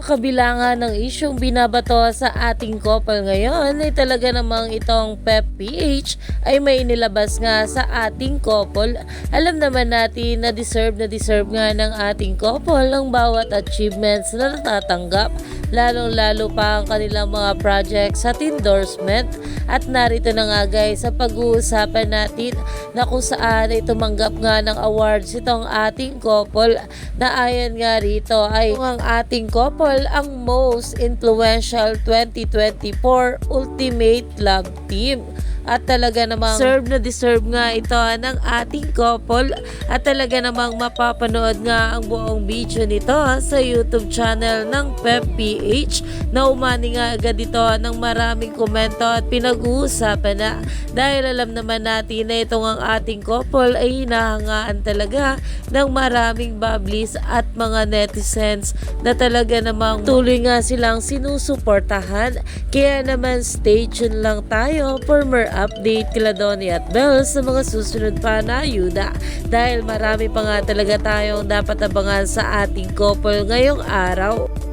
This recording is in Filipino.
Sa kabila nga ng isyong binabato sa ating couple ngayon ay talaga namang itong Pep PH ay may inilabas nga sa ating couple. Alam naman natin na deserve na deserve nga ng ating couple ang bawat achievements na natatanggap lalong lalo pa ang kanilang mga projects at endorsement at narito na nga guys sa pag-uusapan natin na kung saan ay tumanggap nga ng awards itong ating couple na ayon nga rito ay ang ating couple ang most influential 2024 Ultimate Love Team at talaga namang deserve na deserve nga ito ng ating couple. At talaga namang mapapanood nga ang buong video nito sa YouTube channel ng Pep PH na umani nga agad ito ng maraming komento at pinag-uusapan na. Dahil alam naman natin na itong ang ating couple ay hinahangaan talaga ng maraming bablis at mga netizens na talaga namang tuloy nga silang sinusuportahan. Kaya naman stay tuned lang tayo for more update kila Donnie at Belle sa mga susunod pa na ayuda dahil marami pa nga talaga tayong dapat abangan sa ating couple ngayong araw.